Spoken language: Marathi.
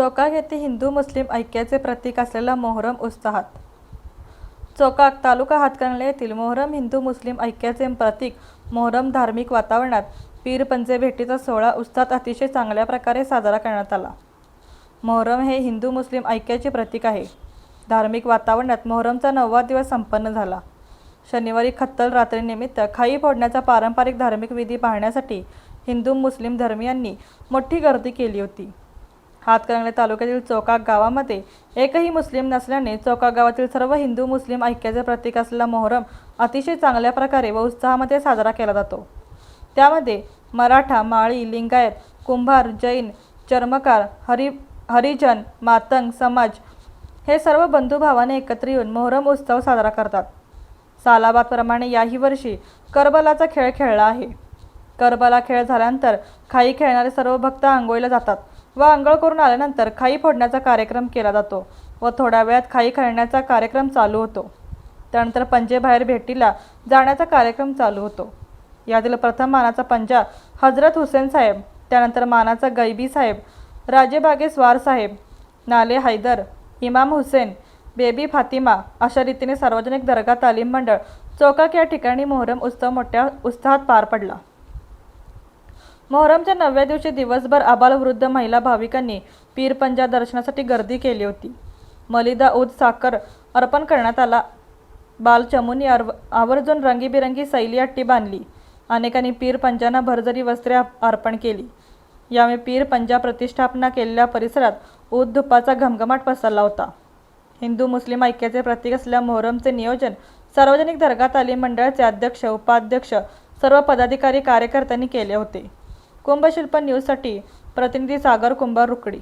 चोकाक येथे हिंदू मुस्लिम ऐक्याचे प्रतीक असलेला मोहरम उत्साहात. चोकाक तालुका हातकणंगले येथील मोहरम हिंदू मुस्लिम ऐक्याचे प्रतीक मोहरम धार्मिक वातावरणात पीर पंजे भेटीचा सोहळा उत्साहात अतिशय चांगल्या प्रकारे साजरा करण्यात आला. मोहरम हे हिंदू मुस्लिम ऐक्याचे प्रतीक आहे. धार्मिक वातावरणात मोहरमचा नववा दिवस संपन्न झाला. शनिवारी खत्तल रात्रीनिमित्त खाई फोडण्याचा पारंपरिक धार्मिक विधी पाहण्यासाठी हिंदू मुस्लिम धर्मियांनी मोठी गर्दी केली होती. हातकणंगले तालुक्यातील चौकाक गावामध्ये एकही मुस्लिम नसल्याने चौकाक गावातील सर्व हिंदू मुस्लिम ऐक्याचे प्रतीक असलेला मोहरम अतिशय चांगल्या प्रकारे व उत्साहामध्ये साजरा केला जातो. त्यामध्ये मराठा माळी लिंगायत कुंभार जैन चर्मकार हरि हरिजन मातंग समाज हे सर्व बंधुभावाने एकत्र येऊन मोहरम उत्सव साजरा करतात. सालाबादप्रमाणे याही वर्षी करबलाचा खेळ खेळला आहे. करबला खेळ झाल्यानंतर खाई खेळणारे सर्व भक्त आंघोळीला जातात. व आंघोळ करून आल्यानंतर खाई फोडण्याचा कार्यक्रम केला जातो व थोड्या वेळात खाई खेळण्याचा कार्यक्रम चालू होतो. त्यानंतर पंजेबाहेर भेटीला जाण्याचा कार्यक्रम चालू होतो. यातील प्रथम मानाचा पंजा हजरत हुसेन साहेब त्यानंतर मानाचा गैबी साहेब राजेबागे स्वार साहेब नाले हैदर इमाम हुसेन बेबी फातिमा अशा रीतीने सार्वजनिक दर्गा तालीम मंडळ चौकाक या ठिकाणी मोहरम उत्सव मोठ्या उत्साहात पार पडला. मोहरमच्या नवव्या दिवशी दिवसभर आबालवृद्ध महिला भाविकांनी पीरपंजा दर्शनासाठी गर्दी केली होती. मलिदा उद साखर अर्पण करण्यात आला. बालचमूंनी अर्व आवर्जून रंगीबिरंगी सैली अट्टी बांधली. अनेकांनी पीर पंजांना भरजरी वस्त्रे अर्पण केली. यावेळी पीर पंजा प्रतिष्ठापना केलेल्या परिसरात ऊद धुपाचा घमघमाट पसरला होता. हिंदू मुस्लिम ऐक्याचे प्रतीक असलेल्या मोहरमचे नियोजन सार्वजनिक दर्गा तालीम मंडळाचे अध्यक्ष उपाध्यक्ष सर्व पदाधिकारी कार्यकर्त्यांनी केले होते. कुंभशिल्प न्यूजसाठी प्रतिनिधी सागर कुंभार रुकडी